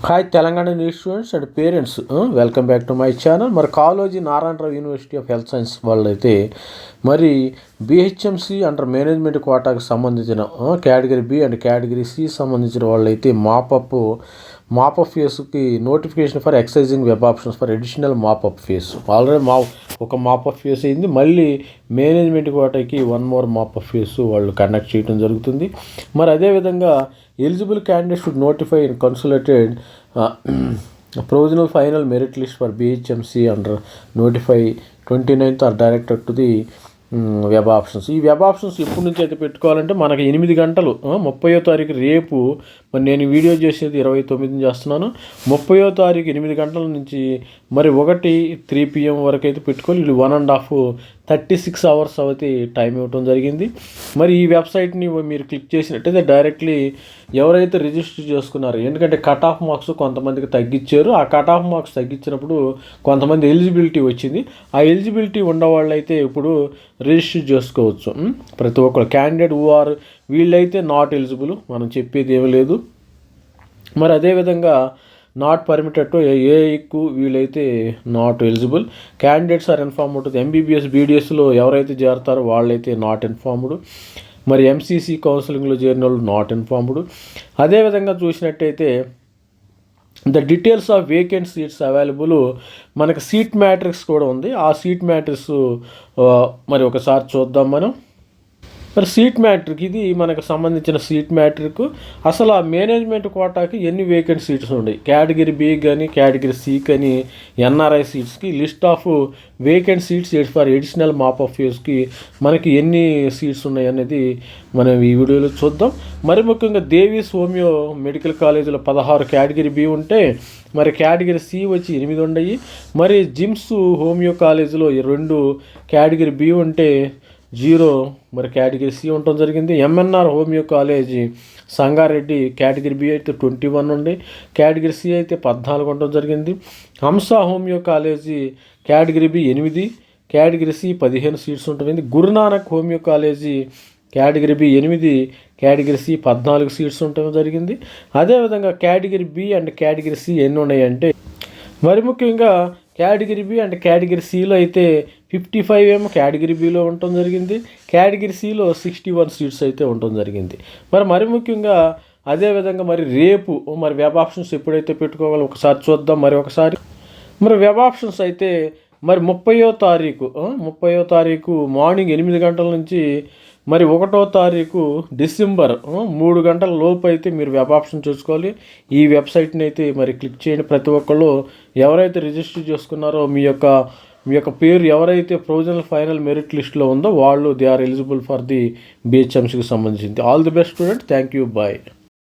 Hi Telangana news students and parents welcome back to my channel మరి Kaloji Narayana Rao university of health science వాళ్ళు అయితే మరి BHMC under management కోటాకు సంబంధించిన category B and category C సంబంధించిన వాళ్ళైతే mop up mop up ఫేస్కి notification for exercising web options for additional mop up phase already మా ఒక మాపప్ ఫేస్ అయింది మళ్ళీ management కోటకి one more mop up phase వాళ్ళు కండక్ట్ చేయడం జరుగుతుంది. మరి అదేవిధంగా eligible candidate should notify in consolidated provisional final merit list for BHMC under notify twenty ninth or director to the web options ఈ web options ఎప్పటి నుంచి అయితే పెట్టుకోవాలంటే మనకి ఎనిమిది గంటలు ముప్పయో తారీఖు రేపు మరి నేను వీడియో చేసేది ఇరవై తొమ్మిదిని చేస్తున్నాను. ముప్పయో తారీఖు ఎనిమిది గంటల నుంచి మరి ఒకటి త్రీ పిఎం వరకు అయితే పెట్టుకొని వీళ్ళు one and half thirty six hours అయితే టైం ఇవ్వడం జరిగింది. మరి ఈ వెబ్సైట్ని మీరు క్లిక్ చేసినట్టయితే డైరెక్ట్లీ ఎవరైతే రిజిస్టర్ చేసుకున్నారో ఎందుకంటే కట్ ఆఫ్ మార్క్స్ కొంతమందికి తగ్గించారు ఆ కట్ ఆఫ్ మార్క్స్ తగ్గించినప్పుడు కొంతమంది ఎలిజిబిలిటీ వచ్చింది. ఆ ఎలిజిబిలిటీ ఉన్నవాళ్ళు అయితే ఇప్పుడు రిజిస్టర్ చేసుకోవచ్చు. ప్రతి ఒక్కరు క్యాండిడేట్ ఊఆర్ వీళ్ళైతే నాట్ ఎలిజిబుల్ మనం చెప్పేది ఏమీ లేదు. మరి అదేవిధంగా నాట్ పర్మిటెడ్ ఏ ఎక్కువ వీళ్ళైతే not eligible candidates are inform ఉంటుంది ఎంబీబీఎస్ బీడీఎస్లో ఎవరైతే చేరతారో వాళ్ళైతే నాట్ ఇన్ఫార్మ్డ్ మరి ఎంసీసీ కౌన్సిలింగ్లో చేరిన వాళ్ళు నాట్ ఇన్ఫార్మ్డ్ అదేవిధంగా చూసినట్టయితే the details of vacant seats available మనకి సీట్ మ్యాట్రిక్స్ కూడా ఉంది. ఆ సీట్ మ్యాట్రిక్స్ మరి ఒకసారి చూద్దాం మనం. మరి సీట్ మ్యాట్రిక్ ఇది మనకు సంబంధించిన సీట్ మ్యాట్రిక్. అసలు ఆ మేనేజ్మెంట్ కోటాకి ఎన్ని వేకెంట్ సీట్స్ ఉన్నాయి? కేటగిరీ బి కానీ కేటగిరీ సి కానీ NRI సీట్స్కి list of vacant seats for additional mop up ఫేస్కి మనకి ఎన్ని సీట్స్ ఉన్నాయి అనేది మనం ఈ వీడియోలో చూద్దాం. మరి ముఖ్యంగా దేవీస్ హోమియో మెడికల్ కాలేజీలో పదహారు కేటగిరీ బి ఉంటే మరి కేటగిరీ సి వచ్చి ఎనిమిది ఉన్నాయి మరి జిమ్స్ హోమియో కాలేజీలో రెండు కేటగిరీ బి ఉంటే జీరో మరి కేటగిరీ సి ఉండటం జరిగింది. MNR homeo college Sangareddy category B అయితే ట్వంటీ వన్ ఉండి. కేటగిరీ సి అయితే పద్నాలుగు ఉండటం జరిగింది. Hamsa homeo college category B ఎనిమిది కేటగిరీ సి పదిహేను సీట్స్ ఉంటుంది Gurunanak homeo college category B ఎనిమిది కేటగిరీ సి పద్నాలుగు సీట్స్ ఉండటం జరిగింది. అదేవిధంగా category B and category C ఎన్ని ఉన్నాయంటే మరి ముఖ్యంగా కేటగిరీ బి అండ్ కేటగిరీ సిలో అయితే ఫిఫ్టీ ఫైవ్ ఏమో కేటగిరీ బిలో ఉండటం జరిగింది. కేటగిరీ సిలో సిక్స్టీ వన్ సీట్స్ అయితే ఉండటం జరిగింది. మరి మరి ముఖ్యంగా అదేవిధంగా మరి రేపు మరి వెబ్ ఆప్షన్స్ ఎప్పుడైతే పెట్టుకోవాలో ఒకసారి చూద్దాం మరి ఒకసారి. మరి వెబ్ ఆప్షన్స్ అయితే మరి ముప్పయో తారీఖు ముప్పయో తారీఖు మార్నింగ్ ఎనిమిది గంటల నుంచి మరి ఒకటో తారీఖు డిసెంబర్ మూడు గంటల లోపు అయితే మీరు వెబ్ ఆప్షన్ చూసుకోవాలి. ఈ వెబ్సైట్ని అయితే మరి క్లిక్ చేయండి. ప్రతి ఒక్కళ్ళు ఎవరైతే రిజిస్టర్ చేసుకున్నారో మీ యొక్క మీ యొక్క పేరు ఎవరైతే ప్రొవిజనల్ ఫైనల్ మెరిట్ లిస్ట్లో ఉందో వాళ్ళు they are eligible for the బిహెచ్ఎంసీకి సంబంధించింది. All the best student thank you bye